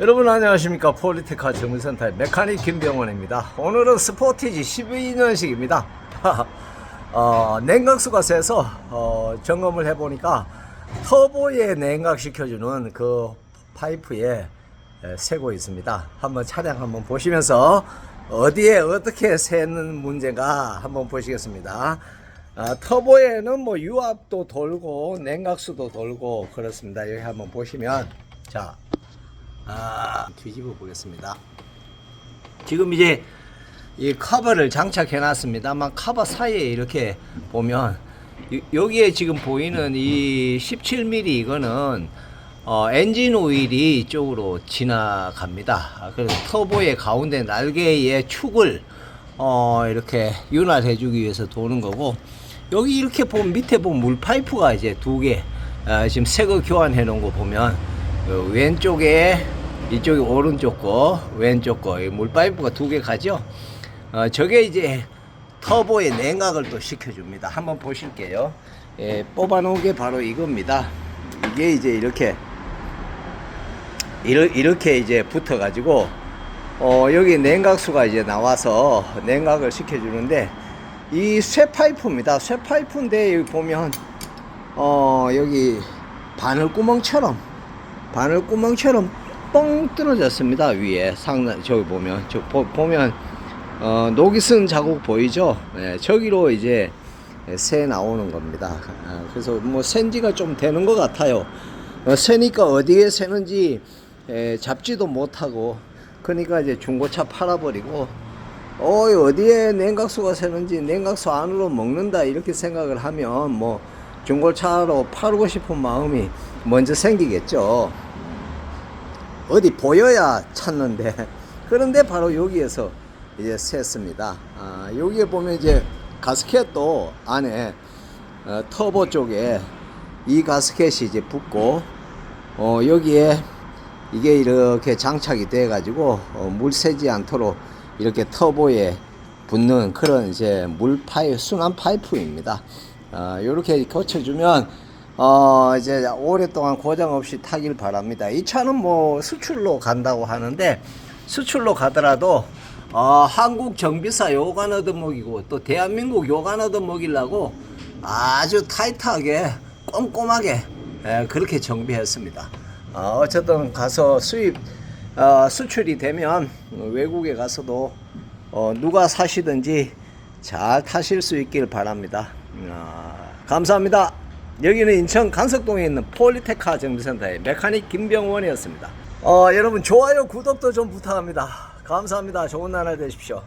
여러분 안녕하십니까? 폴리테카 전문센터의 메카닉 김병원입니다. 오늘은 스포티지 12년식입니다. 어, 냉각수가 세서 어, 점검을 해보니까 터보에 냉각시켜주는 그 파이프에 에, 새고 있습니다. 한번 차량 한번 보시면서 어디에 어떻게 새는 문제가 한번 보시겠습니다. 아, 터보에는 뭐 유압도 돌고 냉각수도 돌고 그렇습니다. 여기 한번 보시면 자 아, 뒤집어 보겠습니다. 지금 이제 이 커버를 장착해 놨습니다만 커버 사이에 이렇게 보면 이- 여기에 지금 보이는 이 17mm 이거는 어, 엔진 오일이 이쪽으로 지나갑니다. 아, 그래서 터보의 가운데 날개의 축을 어, 이렇게 윤활해 주기 위해서 도는 거고 여기 이렇게 보면 밑에 보면 물 파이프가 이제 두 개, 아, 지금 새거 교환해 놓은 거 보면 어, 왼쪽에 이쪽이 오른쪽 거 왼쪽 거이 물파이프가 두 개 가죠? 어, 저게 이제 터보의 냉각을 또 시켜줍니다. 한번 보실게요. 예, 뽑아 놓은 게 바로 이겁니다. 이게 이제 이렇게 이르, 이렇게 이제 붙어 가지고 어, 여기 냉각수가 이제 나와서 냉각을 시켜주는데 이 쇠 파이프입니다. 쇠 파이프인데 여기 보면 어, 여기 바늘 구멍처럼 바늘구멍처럼 뻥 뚫어졌습니다. 위에 상단 저기 보면 저 보, 보면 어, 녹이 쓴 자국 보이죠? 예, 저기로 이제 새 나오는 겁니다. 아, 그래서 뭐 센지가 좀 되는 것 같아요. 어, 새니까 어디에 새는지 에, 잡지도 못하고 그러니까 이제 중고차 팔아버리고 어 어디에 냉각수가 새는지 냉각수 안으로 먹는다 이렇게 생각을 하면 뭐 중고차로 팔고 싶은 마음이 먼저 생기겠죠. 어디 보여야 찾는데 그런데 바로 여기에서 이제 샜습니다. 아, 여기에 보면 이제 가스켓도 안에 어, 터보 쪽에 이 가스켓이 이제 붙고 어, 여기에 이게 이렇게 장착이 돼 가지고 어, 물 새지 않도록 이렇게 터보에 붙는 그런 이제 물 파이프 순환 파이프입니다. 어, 이렇게 거쳐주면 어, 이제 오랫동안 고장 없이 타길 바랍니다. 이 차는 뭐 수출로 간다고 하는데 수출로 가더라도 어, 한국 정비사 요관 얻어먹이고 또 대한민국 요관 얻어먹이려고 아주 타이트하게 꼼꼼하게 예, 그렇게 정비했습니다. 어, 어쨌든 가서 수입 어, 수출이 되면 외국에 가서도 어, 누가 사시든지 잘 타실 수 있길 바랍니다. 아, 감사합니다. 여기는 인천 간석동에 있는 폴리테카 정비센터의 메카닉 김병원이었습니다. 어, 여러분 좋아요 구독도 좀 부탁합니다. 감사합니다. 좋은 나날 되십시오.